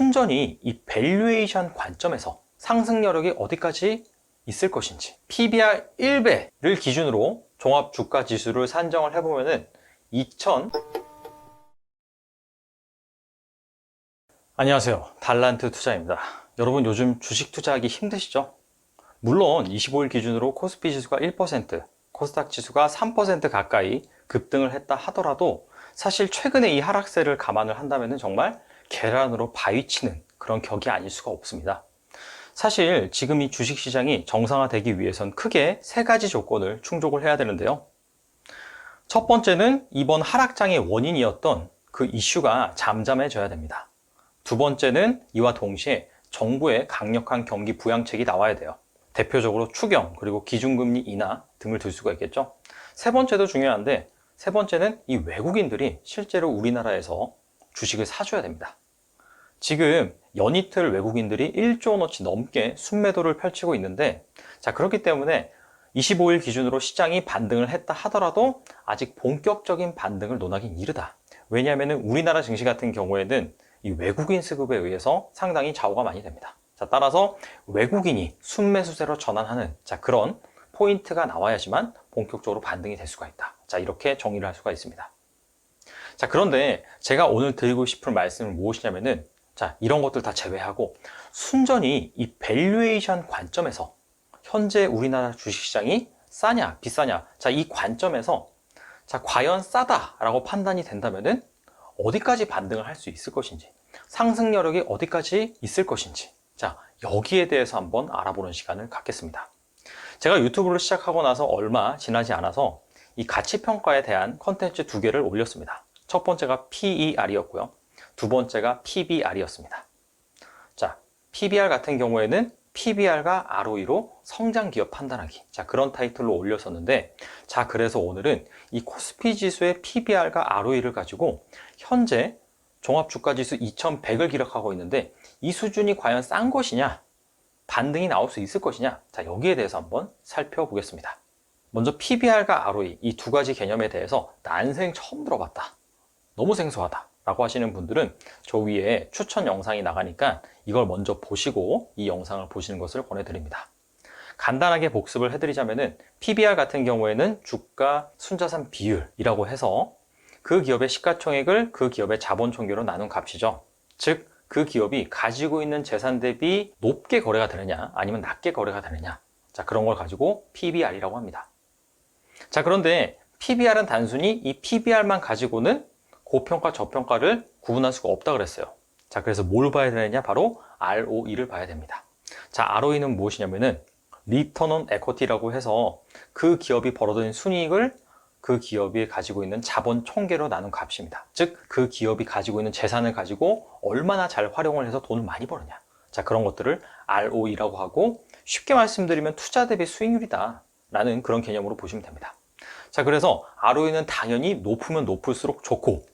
순전히 이 밸류에이션 관점에서 상승 여력이 어디까지 있을 것인지 PBR 1배를 기준으로 종합 주가 지수를 산정을 해보면은 2000 안녕하세요 달란트 투자입니다 여러분 요즘 주식 투자하기 힘드시죠? 물론 25일 기준으로 코스피 지수가 1% 코스닥 지수가 3% 가까이 급등을 했다 하더라도 사실 최근에 이 하락세를 감안을 한다면 정말 계란으로 바위치는 그런 격이 아닐 수가 없습니다. 사실 지금 이 주식시장이 정상화되기 위해선 크게 세 가지 조건을 충족을 해야 되는데요. 첫 번째는 이번 하락장의 원인이었던 그 이슈가 잠잠해져야 됩니다. 두 번째는 이와 동시에 정부의 강력한 경기 부양책이 나와야 돼요. 대표적으로 추경 그리고 기준금리 인하 등을 들 수가 있겠죠. 세 번째도 중요한데 세 번째는 이 외국인들이 실제로 우리나라에서 주식을 사줘야 됩니다. 지금 연이틀 외국인들이 1조 원어치 넘게 순매도를 펼치고 있는데 자 그렇기 때문에 25일 기준으로 시장이 반등을 했다 하더라도 아직 본격적인 반등을 논하긴 이르다. 왜냐하면 우리나라 증시 같은 경우에는 이 외국인 수급에 의해서 상당히 좌우가 많이 됩니다. 자, 따라서 외국인이 순매수세로 전환하는 자, 그런 포인트가 나와야지만 본격적으로 반등이 될 수가 있다. 자, 이렇게 정의를 할 수가 있습니다. 자, 그런데 제가 오늘 드리고 싶은 말씀은 무엇이냐면은 자, 이런 것들 다 제외하고 순전히 이 밸류에이션 관점에서 현재 우리나라 주식시장이 싸냐, 비싸냐. 자, 이 관점에서 자, 과연 싸다라고 판단이 된다면은 어디까지 반등을 할 수 있을 것인지, 상승 여력이 어디까지 있을 것인지. 자, 여기에 대해서 한번 알아보는 시간을 갖겠습니다. 제가 유튜브를 시작하고 나서 얼마 지나지 않아서 이 가치 평가에 대한 컨텐츠 두 개를 올렸습니다. 첫 번째가 PER이었고요. 두 번째가 PBR이었습니다. 자, PBR 같은 경우에는 PBR과 ROE로 성장 기업 판단하기. 자, 그런 타이틀로 올렸었는데, 자, 그래서 오늘은 이 코스피 지수의 PBR과 ROE를 가지고 현재 종합주가지수 2100을 기록하고 있는데, 이 수준이 과연 싼 것이냐, 반등이 나올 수 있을 것이냐, 자, 여기에 대해서 한번 살펴보겠습니다. 먼저 PBR과 ROE 이 두 가지 개념에 대해서 난생 처음 들어봤다. 너무 생소하다. 라고 하시는 분들은 저 위에 추천 영상이 나가니까 이걸 먼저 보시고 이 영상을 보시는 것을 권해드립니다. 간단하게 복습을 해드리자면은 PBR 같은 경우에는 주가 순자산 비율이라고 해서 그 기업의 시가총액을 그 기업의 자본 총계로 나눈 값이죠. 즉, 그 기업이 가지고 있는 재산 대비 높게 거래가 되느냐 아니면 낮게 거래가 되느냐 자 그런 걸 가지고 PBR이라고 합니다. 자 그런데 PBR은 단순히 이 PBR만 가지고는 고평가 저평가를 구분할 수가 없다 그랬어요. 자, 그래서 뭘 봐야 되느냐? 바로 ROE를 봐야 됩니다. 자, ROE는 무엇이냐면은 리턴 온 에쿼티라고 해서 그 기업이 벌어들인 순이익을 그 기업이 가지고 있는 자본 총계로 나눈 값입니다. 즉, 그 기업이 가지고 있는 재산을 가지고 얼마나 잘 활용을 해서 돈을 많이 버느냐. 자, 그런 것들을 ROE라고 하고 쉽게 말씀드리면 투자 대비 수익률이다. 라는 그런 개념으로 보시면 됩니다. 자, 그래서 ROE는 당연히 높으면 높을수록 좋고,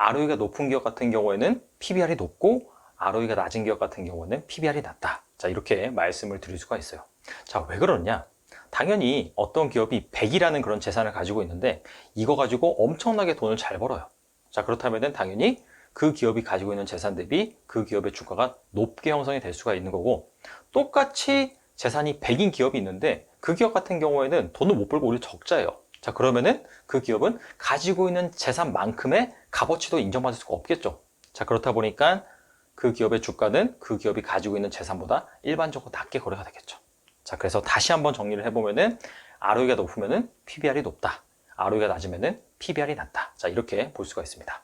ROE가 높은 기업 같은 경우에는 PBR이 높고, ROE가 낮은 기업 같은 경우는 PBR이 낮다. 자, 이렇게 말씀을 드릴 수가 있어요. 자, 왜 그러냐? 당연히 어떤 기업이 100이라는 그런 재산을 가지고 있는데, 이거 가지고 엄청나게 돈을 잘 벌어요. 자, 그렇다면 당연히 그 기업이 가지고 있는 재산 대비 그 기업의 주가가 높게 형성이 될 수가 있는 거고, 똑같이 재산이 100인 기업이 있는데, 그 기업 같은 경우에는 돈을 못 벌고 오히려 적자예요. 자, 그러면은 그 기업은 가지고 있는 재산만큼의 값어치도 인정받을 수가 없겠죠. 자, 그렇다 보니까 그 기업의 주가는 그 기업이 가지고 있는 재산보다 일반적으로 낮게 거래가 되겠죠. 자, 그래서 다시 한번 정리를 해보면은 ROE가 높으면은 PBR이 높다. ROE가 낮으면은 PBR이 낮다. 자, 이렇게 볼 수가 있습니다.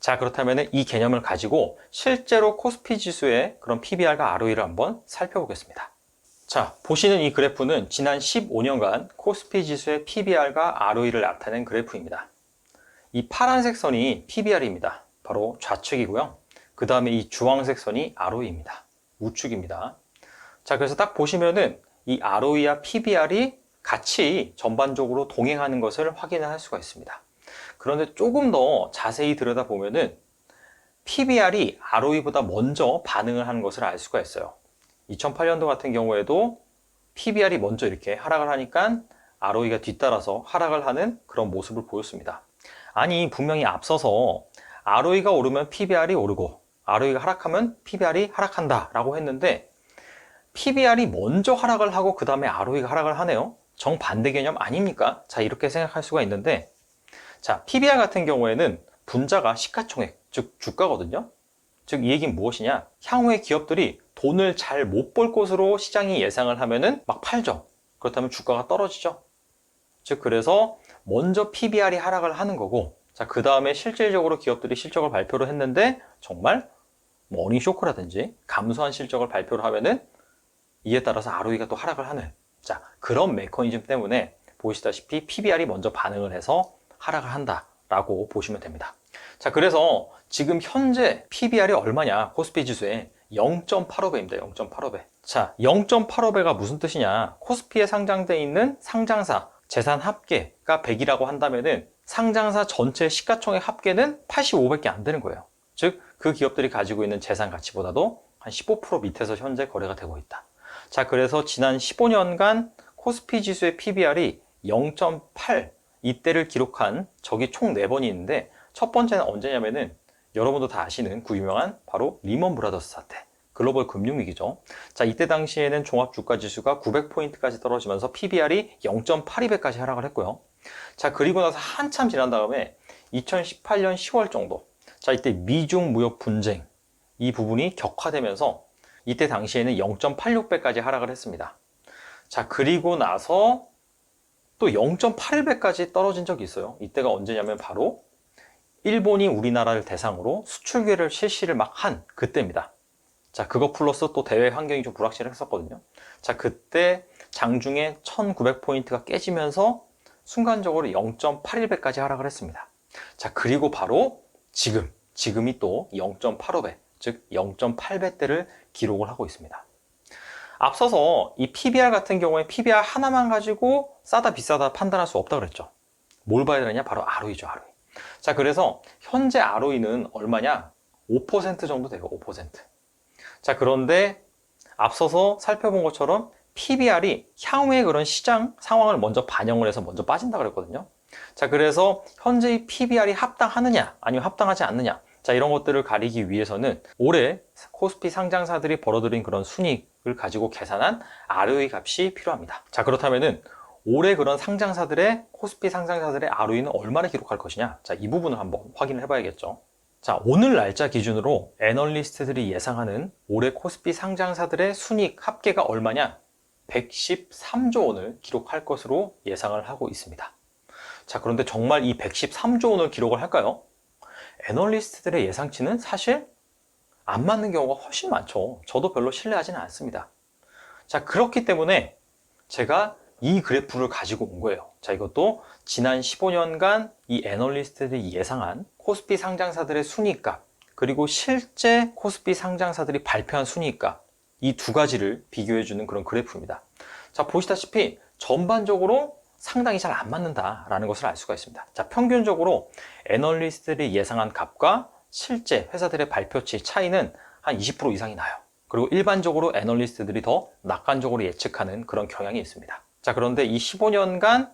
자, 그렇다면 이 개념을 가지고 실제로 코스피 지수의 그런 PBR과 ROE를 한번 살펴보겠습니다. 자, 보시는 이 그래프는 지난 15년간 코스피 지수의 PBR과 ROE를 나타낸 그래프입니다. 이 파란색 선이 PBR입니다. 바로 좌측이고요. 그 다음에 이 주황색 선이 ROE입니다. 우측입니다. 자, 그래서 딱 보시면은 이 ROE와 PBR이 같이 전반적으로 동행하는 것을 확인할 수가 있습니다. 그런데 조금 더 자세히 들여다보면은 PBR이 ROE보다 먼저 반응을 하는 것을 알 수가 있어요. 2008년도 같은 경우에도 PBR이 먼저 이렇게 하락을 하니까 ROE가 뒤따라서 하락을 하는 그런 모습을 보였습니다. 아니 분명히 앞서서 ROE가 오르면 PBR이 오르고 ROE가 하락하면 PBR이 하락한다 라고 했는데 PBR이 먼저 하락을 하고 그 다음에 ROE가 하락을 하네요. 정반대 개념 아닙니까? 자, 이렇게 생각할 수가 있는데 자, PBR 같은 경우에는 분자가 시가총액, 즉 주가거든요. 즉 이 얘기는 무엇이냐? 향후에 기업들이 돈을 잘 못 벌 것으로 시장이 예상을 하면은 막 팔죠. 그렇다면 주가가 떨어지죠. 즉 그래서 먼저 PBR이 하락을 하는 거고 자, 그 다음에 실질적으로 기업들이 실적을 발표를 했는데 정말 뭐 어닝 쇼크라든지 감소한 실적을 발표를 하면은 이에 따라서 ROE가 또 하락을 하는 자 그런 메커니즘 때문에 보시다시피 PBR이 먼저 반응을 해서 하락을 한다라고 보시면 됩니다. 자 그래서 지금 현재 PBR이 얼마냐 코스피 지수에 0.85배입니다. 0.85배. 자 0.85배가 무슨 뜻이냐 코스피에 상장돼 있는 상장사 재산 합계가 100이라고 한다면은 상장사 전체 시가총액 합계는 85밖에 안 되는 거예요. 즉 그 기업들이 가지고 있는 재산 가치보다도 한 15% 밑에서 현재 거래가 되고 있다. 자, 그래서 지난 15년간 코스피 지수의 PBR이 0.8 이때를 기록한 적이 총 4번이 있는데 첫 번째는 언제냐면은 여러분도 다 아시는 그 유명한 바로 리먼 브라더스 사태. 글로벌 금융위기죠. 자, 이때 당시에는 종합주가지수가 900포인트까지 떨어지면서 PBR이 0.82배까지 하락을 했고요. 자, 그리고 나서 한참 지난 다음에 2018년 10월 정도. 자, 이때 미중 무역 분쟁. 이 부분이 격화되면서 이때 당시에는 0.86배까지 하락을 했습니다. 자, 그리고 나서 또 0.81배까지 떨어진 적이 있어요. 이때가 언제냐면 바로 일본이 우리나라를 대상으로 수출 규제를 실시를 막 한 그때입니다. 자, 그거 플러스 또 대외 환경이 좀 불확실했었거든요. 자, 그때 장중에 1900포인트가 깨지면서 순간적으로 0.81배까지 하락을 했습니다. 자, 그리고 바로 지금, 지금이 또 0.85배, 즉 0.8배대를 기록을 하고 있습니다. 앞서서 이 PBR 같은 경우에 PBR 하나만 가지고 싸다 비싸다 판단할 수 없다 그랬죠. 뭘 봐야 되느냐? 바로 ROE죠, ROE. 자, 그래서 현재 ROE는 얼마냐? 5% 정도 돼요, 5%. 자, 그런데 앞서서 살펴본 것처럼 PBR이 향후의 그런 시장 상황을 먼저 반영을 해서 먼저 빠진다 그랬거든요. 자, 그래서 현재 이 PBR이 합당하느냐, 아니면 합당하지 않느냐. 자, 이런 것들을 가리기 위해서는 올해 코스피 상장사들이 벌어들인 그런 순이익을 가지고 계산한 ROE 값이 필요합니다. 자, 그렇다면은 올해 그런 상장사들의 코스피 상장사들의 ROE는 얼마나 기록할 것이냐? 자, 이 부분을 한번 확인을 해봐야겠죠. 자, 오늘 날짜 기준으로 애널리스트들이 예상하는 올해 코스피 상장사들의 순이익 합계가 얼마냐? 113조 원을 기록할 것으로 예상을 하고 있습니다. 자, 그런데 정말 이 113조 원을 기록을 할까요? 애널리스트들의 예상치는 사실 안 맞는 경우가 훨씬 많죠. 저도 별로 신뢰하지는 않습니다. 자, 그렇기 때문에 제가 이 그래프를 가지고 온 거예요. 자, 이것도 지난 15년간 이 애널리스트들이 예상한 코스피 상장사들의 순위값, 그리고 실제 코스피 상장사들이 발표한 순위값, 이 두 가지를 비교해주는 그런 그래프입니다. 자, 보시다시피 전반적으로 상당히 잘 안 맞는다라는 것을 알 수가 있습니다. 자, 평균적으로 애널리스트들이 예상한 값과 실제 회사들의 발표치 차이는 한 20% 이상이 나요. 그리고 일반적으로 애널리스트들이 더 낙관적으로 예측하는 그런 경향이 있습니다. 자, 그런데 이 15년간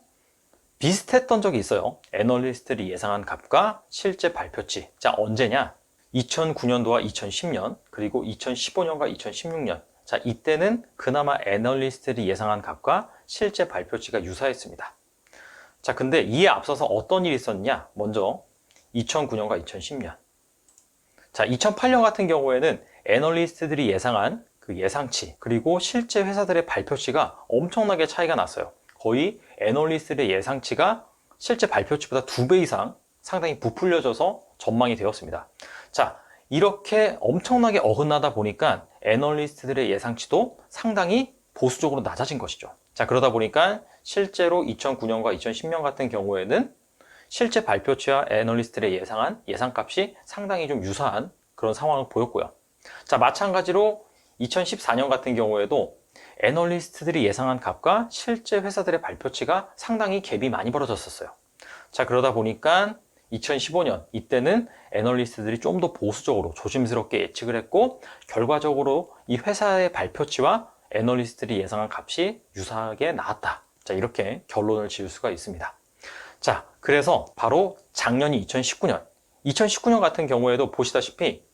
비슷했던 적이 있어요. 애널리스트들이 예상한 값과 실제 발표치. 자, 언제냐? 2009년도와 2010년, 그리고 2015년과 2016년. 자, 이때는 그나마 애널리스트들이 예상한 값과 실제 발표치가 유사했습니다. 자, 근데 이에 앞서서 어떤 일이 있었냐? 먼저 2009년과 2010년. 자, 2008년 같은 경우에는 애널리스트들이 예상한 그 예상치, 그리고 실제 회사들의 발표치가 엄청나게 차이가 났어요. 거의 애널리스트의 예상치가 실제 발표치보다 두 배 이상 상당히 부풀려져서 전망이 되었습니다. 자, 이렇게 엄청나게 어긋나다 보니까 애널리스트들의 예상치도 상당히 보수적으로 낮아진 것이죠. 자, 그러다 보니까 실제로 2009년과 2010년 같은 경우에는 실제 발표치와 애널리스트들의 예상한 예상값이 상당히 좀 유사한 그런 상황을 보였고요. 자, 마찬가지로 2014년 같은 경우에도 애널리스트들이 예상한 값과 실제 회사들의 발표치가 상당히 갭이 많이 벌어졌었어요. 자, 그러다 보니까 2015년 이때는 애널리스트들이 좀 더 보수적으로 조심스럽게 예측을 했고 결과적으로 이 회사의 발표치와 애널리스트들이 예상한 값이 유사하게 나왔다. 자, 이렇게 결론을 지을 수가 있습니다. 자, 그래서 바로 작년이 2019년. 2019년 같은 경우에도 보시다시피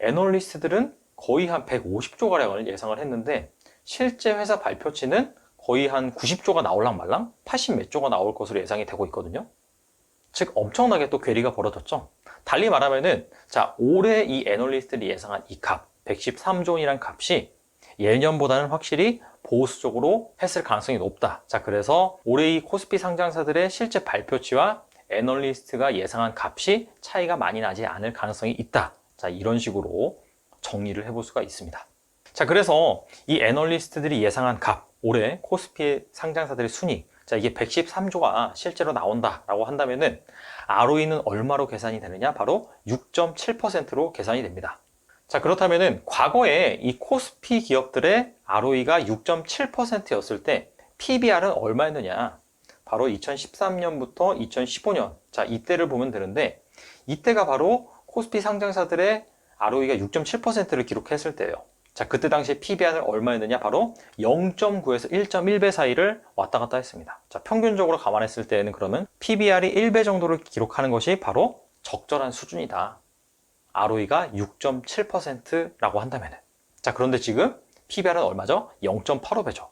애널리스트들은 거의 한 150조가량을 예상을 했는데 실제 회사 발표치는 거의 한 90조가 나올랑 말랑 80 몇 조가 나올 것으로 예상이 되고 있거든요. 즉 엄청나게 또 괴리가 벌어졌죠. 달리 말하면은 자 올해 이 애널리스트들이 예상한 이 값 113조 원이란 값이 예년보다는 확실히 보수적으로 했을 가능성이 높다. 자 그래서 올해 이 코스피 상장사들의 실제 발표치와 애널리스트가 예상한 값이 차이가 많이 나지 않을 가능성이 있다. 자 이런 식으로 정리를 해볼 수가 있습니다. 자 그래서 이 애널리스트들이 예상한 값 올해 코스피 상장사들의 순위 자 이게 113조가 실제로 나온다라고 한다면은 ROE는 얼마로 계산이 되느냐? 바로 6.7%로 계산이 됩니다. 자, 그렇다면은 과거에 이 코스피 기업들의 ROE가 6.7%였을 때 PBR은 얼마였느냐? 바로 2013년부터 2015년. 자, 이때를 보면 되는데 이때가 바로 코스피 상장사들의 ROE가 6.7%를 기록했을 때예요. 자, 그때 당시에 PBR은 얼마였느냐? 바로 0.9에서 1.1배 사이를 왔다 갔다 했습니다. 자, 평균적으로 감안했을 때는 그러면 PBR이 1배 정도를 기록하는 것이 바로 적절한 수준이다. ROE가 6.7%라고 한다면은. 자, 그런데 지금 PBR은 얼마죠? 0.85배죠.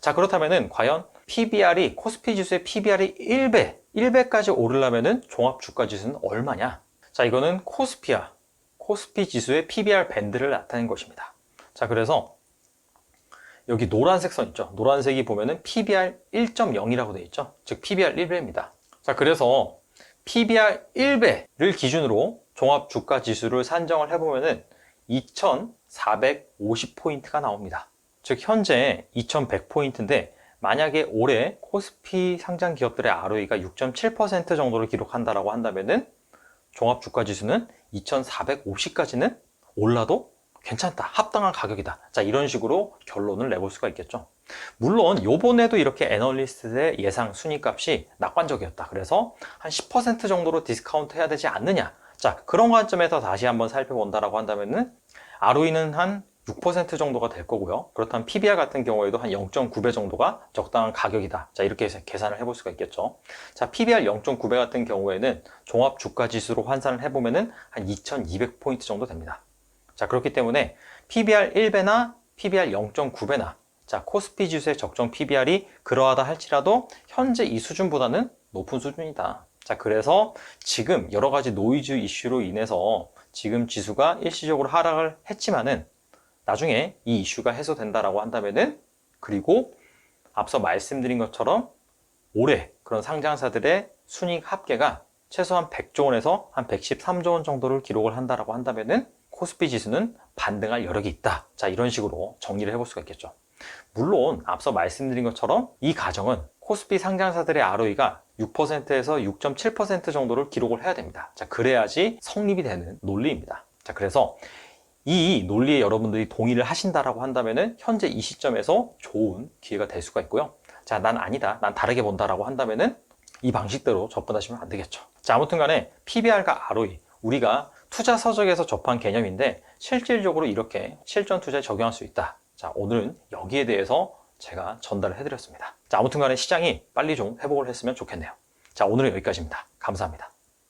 자, 그렇다면은 과연 PBR이 코스피 지수의 PBR이 1배, 1배까지 오르려면은 종합 주가 지수는 얼마냐? 자, 이거는 코스피야. 코스피 지수의 PBR 밴드를 나타낸 것입니다. 자, 그래서 여기 노란색 선 있죠? 노란색이 보면은 PBR 1.0이라고 되어 있죠? 즉 PBR 1배입니다. 자, 그래서 PBR 1배를 기준으로 종합 주가 지수를 산정을 해보면은 2,450포인트가 나옵니다. 즉 현재 2,100포인트인데 만약에 올해 코스피 상장 기업들의 ROE가 6.7% 정도를 기록한다라고 한다면은 종합 주가 지수는 2,450까지는 올라도 괜찮다. 합당한 가격이다. 자, 이런 식으로 결론을 내볼 수가 있겠죠. 물론 요번에도 이렇게 애널리스트의 예상 순위값이 낙관적이었다. 그래서 한 10% 정도로 디스카운트 해야 되지 않느냐. 자, 그런 관점에서 다시 한번 살펴본다라고 한다면은 ROE는 한 6% 정도가 될 거고요. 그렇다면 PBR 같은 경우에도 한 0.9배 정도가 적당한 가격이다. 자, 이렇게 계산을 해볼 수가 있겠죠. 자, PBR 0.9배 같은 경우에는 종합 주가 지수로 환산을 해보면은 한 2200포인트 정도 됩니다. 자, 그렇기 때문에 PBR 1배나 PBR 0.9배나 자, 코스피 지수의 적정 PBR이 그러하다 할지라도 현재 이 수준보다는 높은 수준이다. 자, 그래서 지금 여러 가지 노이즈 이슈로 인해서 지금 지수가 일시적으로 하락을 했지만은 나중에 이 이슈가 해소된다라고 한다면은 그리고 앞서 말씀드린 것처럼 올해 그런 상장사들의 순익 합계가 최소한 100조 원에서 한 113조 원 정도를 기록을 한다라고 한다면은 코스피 지수는 반등할 여력이 있다. 자, 이런 식으로 정리를 해볼 수가 있겠죠. 물론 앞서 말씀드린 것처럼 이 가정은 코스피 상장사들의 ROE가 6%에서 6.7% 정도를 기록을 해야 됩니다. 자, 그래야지 성립이 되는 논리입니다. 자, 그래서 이 논리에 여러분들이 동의를 하신다라고 한다면은 현재 이 시점에서 좋은 기회가 될 수가 있고요. 자, 난 아니다. 난 다르게 본다라고 한다면은 이 방식대로 접근하시면 안 되겠죠. 자, 아무튼 간에 PBR과 ROE 우리가 투자 서적에서 접한 개념인데 실질적으로 이렇게 실전 투자에 적용할 수 있다. 자, 오늘은 여기에 대해서 제가 전달을 해드렸습니다. 자, 아무튼 간에 시장이 빨리 좀 회복을 했으면 좋겠네요. 자, 오늘은 여기까지입니다. 감사합니다.